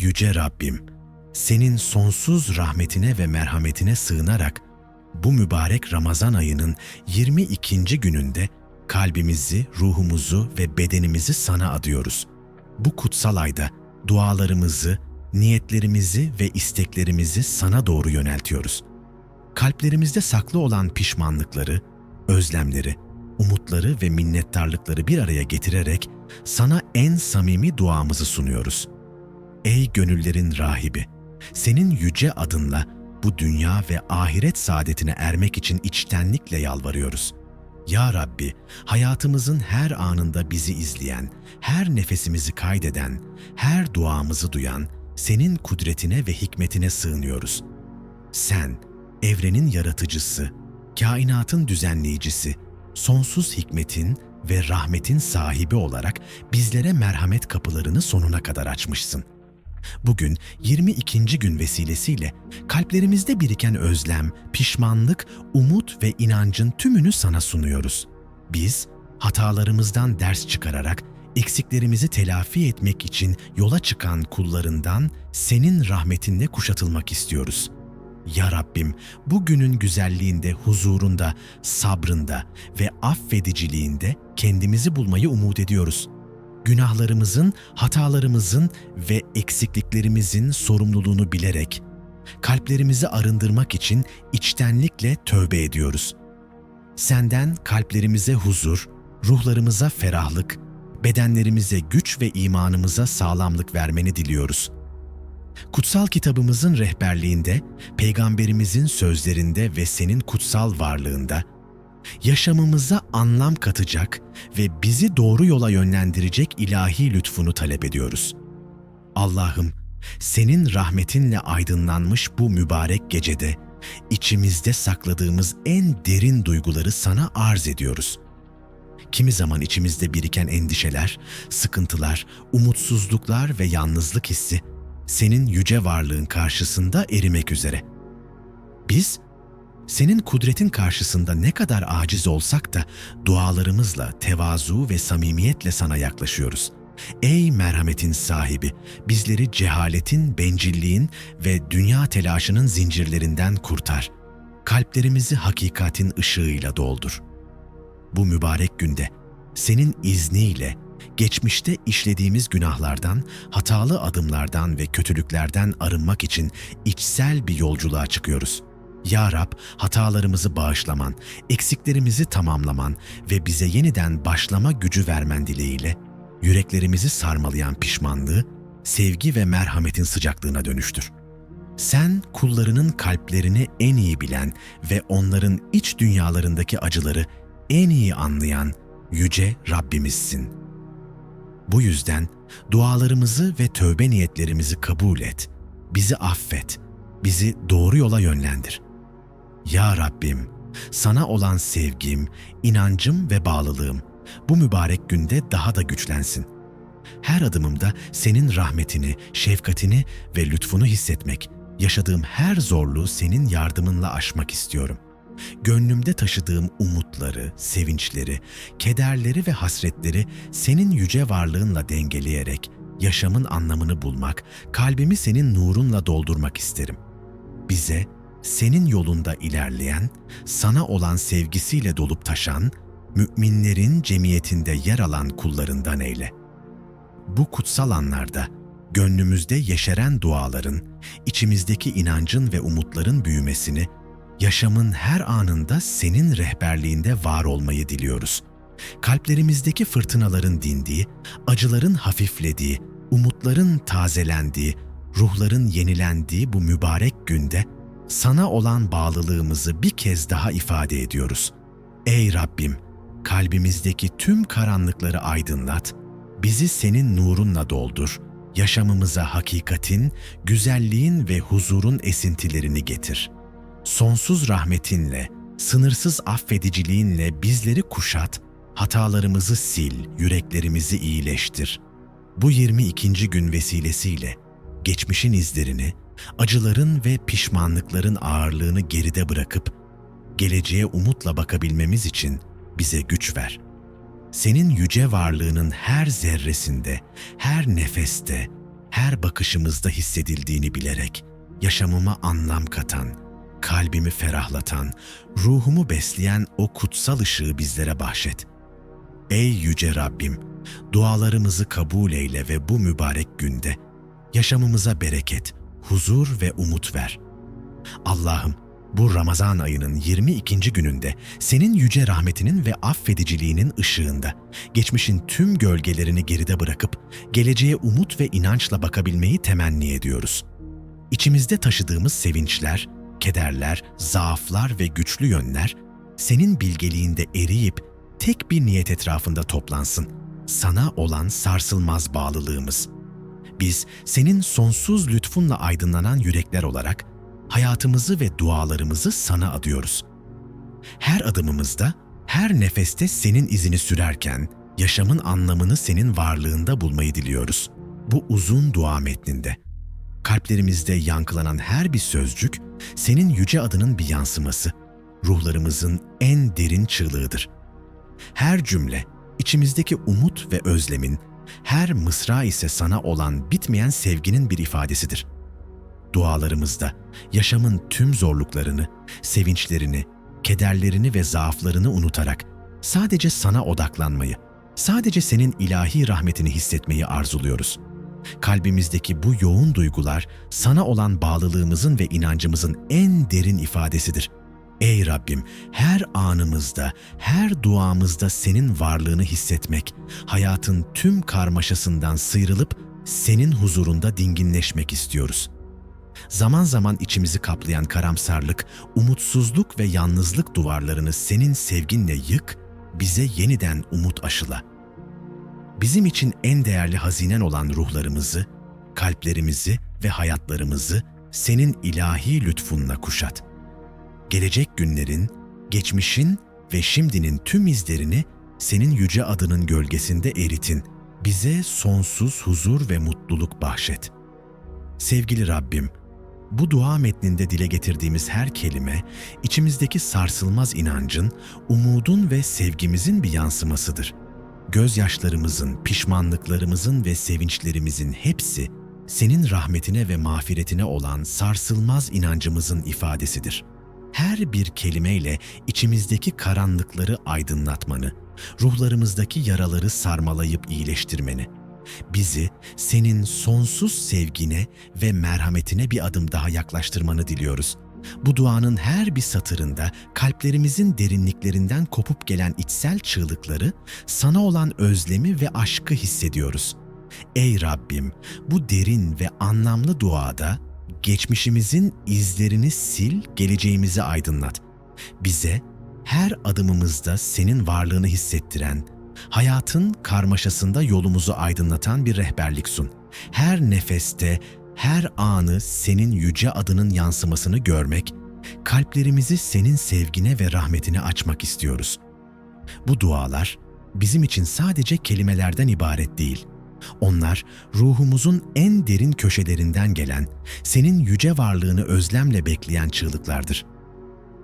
Yüce Rabbim, senin sonsuz rahmetine ve merhametine sığınarak bu mübarek Ramazan ayının 22. gününde kalbimizi, ruhumuzu ve bedenimizi sana adıyoruz. Bu kutsal ayda dualarımızı, niyetlerimizi ve isteklerimizi sana doğru yöneltiyoruz. Kalplerimizde saklı olan pişmanlıkları, özlemleri, umutları ve minnettarlıkları bir araya getirerek sana en samimi duamızı sunuyoruz. Ey gönüllerin rahibi, senin yüce adınla bu dünya ve ahiret saadetine ermek için içtenlikle yalvarıyoruz. Ya Rabbi, hayatımızın her anında bizi izleyen, her nefesimizi kaydeden, her duamızı duyan, senin kudretine ve hikmetine sığınıyoruz. Sen, evrenin yaratıcısı, kainatın düzenleyicisi, sonsuz hikmetin ve rahmetin sahibi olarak bizlere merhamet kapılarını sonuna kadar açmışsın. Bugün 22. gün vesilesiyle kalplerimizde biriken özlem, pişmanlık, umut ve inancın tümünü sana sunuyoruz. Biz hatalarımızdan ders çıkararak eksiklerimizi telafi etmek için yola çıkan kullarından senin rahmetinle kuşatılmak istiyoruz. Ya Rabbim, bu günün güzelliğinde, huzurunda, sabrında ve affediciliğinde kendimizi bulmayı umut ediyoruz günahlarımızın, hatalarımızın ve eksikliklerimizin sorumluluğunu bilerek kalplerimizi arındırmak için içtenlikle tövbe ediyoruz. Senden kalplerimize huzur, ruhlarımıza ferahlık, bedenlerimize güç ve imanımıza sağlamlık vermeni diliyoruz. Kutsal kitabımızın rehberliğinde, peygamberimizin sözlerinde ve senin kutsal varlığında yaşamımıza anlam katacak ve bizi doğru yola yönlendirecek ilahi lütfunu talep ediyoruz. Allah'ım, senin rahmetinle aydınlanmış bu mübarek gecede içimizde sakladığımız en derin duyguları sana arz ediyoruz. Kimi zaman içimizde biriken endişeler, sıkıntılar, umutsuzluklar ve yalnızlık hissi senin yüce varlığın karşısında erimek üzere. Biz senin kudretin karşısında ne kadar aciz olsak da dualarımızla, tevazu ve samimiyetle sana yaklaşıyoruz. Ey merhametin sahibi, bizleri cehaletin, bencilliğin ve dünya telaşının zincirlerinden kurtar. Kalplerimizi hakikatin ışığıyla doldur. Bu mübarek günde senin izniyle geçmişte işlediğimiz günahlardan, hatalı adımlardan ve kötülüklerden arınmak için içsel bir yolculuğa çıkıyoruz.'' Ya Rab, hatalarımızı bağışlaman, eksiklerimizi tamamlaman ve bize yeniden başlama gücü vermen dileğiyle yüreklerimizi sarmalayan pişmanlığı, sevgi ve merhametin sıcaklığına dönüştür. Sen kullarının kalplerini en iyi bilen ve onların iç dünyalarındaki acıları en iyi anlayan yüce Rabbimizsin. Bu yüzden dualarımızı ve tövbe niyetlerimizi kabul et, bizi affet, bizi doğru yola yönlendir. Ya Rabbim, sana olan sevgim, inancım ve bağlılığım bu mübarek günde daha da güçlensin. Her adımımda senin rahmetini, şefkatini ve lütfunu hissetmek, yaşadığım her zorluğu senin yardımınla aşmak istiyorum. Gönlümde taşıdığım umutları, sevinçleri, kederleri ve hasretleri senin yüce varlığınla dengeleyerek yaşamın anlamını bulmak, kalbimi senin nurunla doldurmak isterim. Bize senin yolunda ilerleyen, sana olan sevgisiyle dolup taşan, müminlerin cemiyetinde yer alan kullarından eyle. Bu kutsal anlarda gönlümüzde yeşeren duaların, içimizdeki inancın ve umutların büyümesini, yaşamın her anında senin rehberliğinde var olmayı diliyoruz. Kalplerimizdeki fırtınaların dindiği, acıların hafiflediği, umutların tazelendiği, ruhların yenilendiği bu mübarek günde sana olan bağlılığımızı bir kez daha ifade ediyoruz. Ey Rabbim, kalbimizdeki tüm karanlıkları aydınlat, bizi senin nurunla doldur, yaşamımıza hakikatin, güzelliğin ve huzurun esintilerini getir. Sonsuz rahmetinle, sınırsız affediciliğinle bizleri kuşat, hatalarımızı sil, yüreklerimizi iyileştir. Bu 22. gün vesilesiyle geçmişin izlerini, acıların ve pişmanlıkların ağırlığını geride bırakıp geleceğe umutla bakabilmemiz için bize güç ver. Senin yüce varlığının her zerresinde, her nefeste, her bakışımızda hissedildiğini bilerek yaşamıma anlam katan, kalbimi ferahlatan, ruhumu besleyen o kutsal ışığı bizlere bahşet. Ey yüce Rabbim, dualarımızı kabul eyle ve bu mübarek günde yaşamımıza bereket, huzur ve umut ver. Allah'ım, bu Ramazan ayının 22. gününde senin yüce rahmetinin ve affediciliğinin ışığında geçmişin tüm gölgelerini geride bırakıp geleceğe umut ve inançla bakabilmeyi temenni ediyoruz. İçimizde taşıdığımız sevinçler, kederler, zaaflar ve güçlü yönler senin bilgeliğinde eriyip tek bir niyet etrafında toplansın. Sana olan sarsılmaz bağlılığımız. Biz senin sonsuz lütfunla aydınlanan yürekler olarak hayatımızı ve dualarımızı sana adıyoruz. Her adımımızda, her nefeste senin izini sürerken yaşamın anlamını senin varlığında bulmayı diliyoruz. Bu uzun dua metninde kalplerimizde yankılanan her bir sözcük senin yüce adının bir yansıması, ruhlarımızın en derin çığlığıdır. Her cümle içimizdeki umut ve özlemin, her mısra ise sana olan bitmeyen sevginin bir ifadesidir. Dualarımızda yaşamın tüm zorluklarını, sevinçlerini, kederlerini ve zaaflarını unutarak sadece sana odaklanmayı, sadece senin ilahi rahmetini hissetmeyi arzuluyoruz. Kalbimizdeki bu yoğun duygular sana olan bağlılığımızın ve inancımızın en derin ifadesidir. Ey Rabbim, her anımızda, her duamızda senin varlığını hissetmek, hayatın tüm karmaşasından sıyrılıp senin huzurunda dinginleşmek istiyoruz. Zaman zaman içimizi kaplayan karamsarlık, umutsuzluk ve yalnızlık duvarlarını senin sevginle yık, bize yeniden umut aşıla. Bizim için en değerli hazinen olan ruhlarımızı, kalplerimizi ve hayatlarımızı senin ilahi lütfunla kuşat. Gelecek günlerin, geçmişin ve şimdinin tüm izlerini senin yüce adının gölgesinde eritin. Bize sonsuz huzur ve mutluluk bahşet. Sevgili Rabbim, bu dua metninde dile getirdiğimiz her kelime, içimizdeki sarsılmaz inancın, umudun ve sevgimizin bir yansımasıdır. Gözyaşlarımızın, pişmanlıklarımızın ve sevinçlerimizin hepsi, senin rahmetine ve mağfiretine olan sarsılmaz inancımızın ifadesidir. Her bir kelimeyle içimizdeki karanlıkları aydınlatmanı, ruhlarımızdaki yaraları sarmalayıp iyileştirmeni, bizi senin sonsuz sevgine ve merhametine bir adım daha yaklaştırmanı diliyoruz. Bu duanın her bir satırında kalplerimizin derinliklerinden kopup gelen içsel çığlıkları, sana olan özlemi ve aşkı hissediyoruz. Ey Rabbim, bu derin ve anlamlı duada geçmişimizin izlerini sil, geleceğimizi aydınlat. Bize her adımımızda senin varlığını hissettiren, hayatın karmaşasında yolumuzu aydınlatan bir rehberlik sun. Her nefeste, her anı senin yüce adının yansımasını görmek, kalplerimizi senin sevgine ve rahmetine açmak istiyoruz. Bu dualar bizim için sadece kelimelerden ibaret değil. Onlar ruhumuzun en derin köşelerinden gelen, senin yüce varlığını özlemle bekleyen çığlıklardır.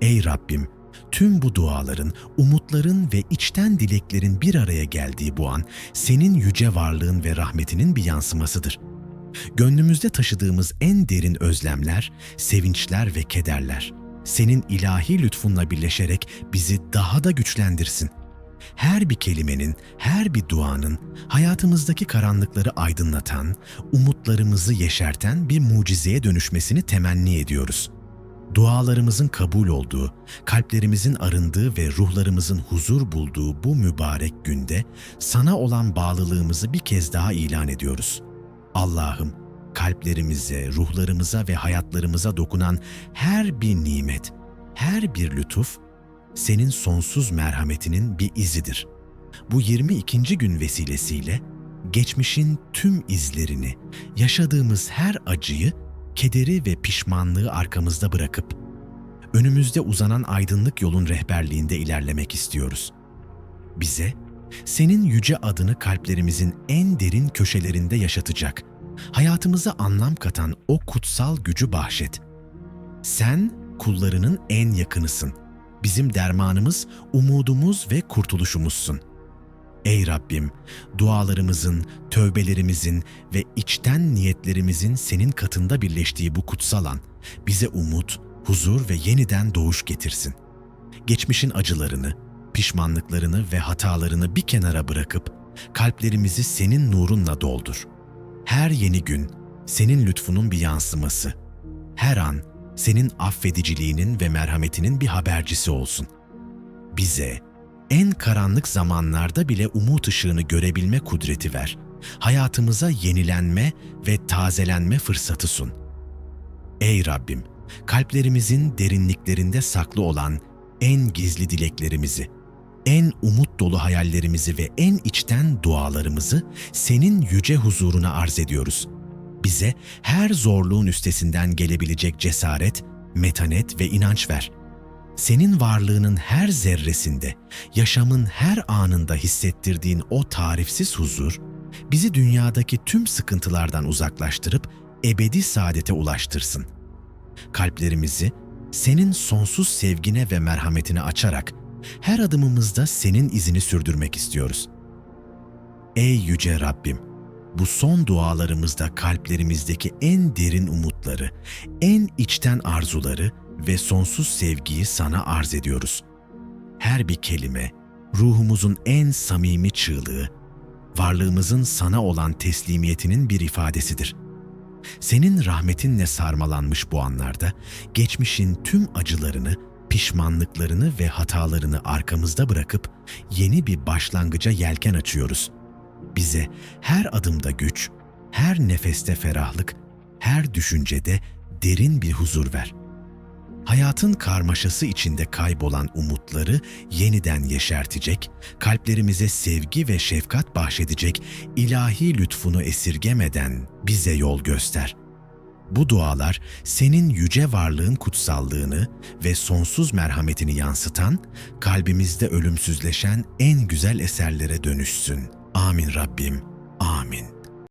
Ey Rabbim, Tüm bu duaların, umutların ve içten dileklerin bir araya geldiği bu an senin yüce varlığın ve rahmetinin bir yansımasıdır. Gönlümüzde taşıdığımız en derin özlemler, sevinçler ve kederler senin ilahi lütfunla birleşerek bizi daha da güçlendirsin. Her bir kelimenin, her bir duanın hayatımızdaki karanlıkları aydınlatan, umutlarımızı yeşerten bir mucizeye dönüşmesini temenni ediyoruz.'' dualarımızın kabul olduğu, kalplerimizin arındığı ve ruhlarımızın huzur bulduğu bu mübarek günde sana olan bağlılığımızı bir kez daha ilan ediyoruz. Allah'ım, kalplerimize, ruhlarımıza ve hayatlarımıza dokunan her bir nimet, her bir lütuf, senin sonsuz merhametinin bir izidir. Bu 22. gün vesilesiyle geçmişin tüm izlerini, yaşadığımız her acıyı kederi ve pişmanlığı arkamızda bırakıp önümüzde uzanan aydınlık yolun rehberliğinde ilerlemek istiyoruz. Bize senin yüce adını kalplerimizin en derin köşelerinde yaşatacak, hayatımıza anlam katan o kutsal gücü bahşet. Sen kullarının en yakınısın. Bizim dermanımız, umudumuz ve kurtuluşumuzsun. Ey Rabbim, dualarımızın, tövbelerimizin ve içten niyetlerimizin senin katında birleştiği bu kutsal an bize umut, huzur ve yeniden doğuş getirsin. Geçmişin acılarını, pişmanlıklarını ve hatalarını bir kenara bırakıp kalplerimizi senin nurunla doldur. Her yeni gün senin lütfunun bir yansıması. Her an senin affediciliğinin ve merhametinin bir habercisi olsun. Bize en karanlık zamanlarda bile umut ışığını görebilme kudreti ver. Hayatımıza yenilenme ve tazelenme fırsatı sun. Ey Rabbim, kalplerimizin derinliklerinde saklı olan en gizli dileklerimizi, en umut dolu hayallerimizi ve en içten dualarımızı senin yüce huzuruna arz ediyoruz. Bize her zorluğun üstesinden gelebilecek cesaret, metanet ve inanç ver. Senin varlığının her zerresinde, yaşamın her anında hissettirdiğin o tarifsiz huzur, bizi dünyadaki tüm sıkıntılardan uzaklaştırıp ebedi saadete ulaştırsın. Kalplerimizi senin sonsuz sevgine ve merhametine açarak her adımımızda senin izini sürdürmek istiyoruz. Ey yüce Rabbim, bu son dualarımızda kalplerimizdeki en derin umutları, en içten arzuları ve sonsuz sevgiyi sana arz ediyoruz. Her bir kelime, ruhumuzun en samimi çığlığı, varlığımızın sana olan teslimiyetinin bir ifadesidir. Senin rahmetinle sarmalanmış bu anlarda, geçmişin tüm acılarını, pişmanlıklarını ve hatalarını arkamızda bırakıp yeni bir başlangıca yelken açıyoruz. Bize her adımda güç, her nefeste ferahlık, her düşüncede derin bir huzur ver. Hayatın karmaşası içinde kaybolan umutları yeniden yeşertecek, kalplerimize sevgi ve şefkat bahşedecek ilahi lütfunu esirgemeden bize yol göster. Bu dualar senin yüce varlığın kutsallığını ve sonsuz merhametini yansıtan, kalbimizde ölümsüzleşen en güzel eserlere dönüşsün. Amin Rabbim. Amin.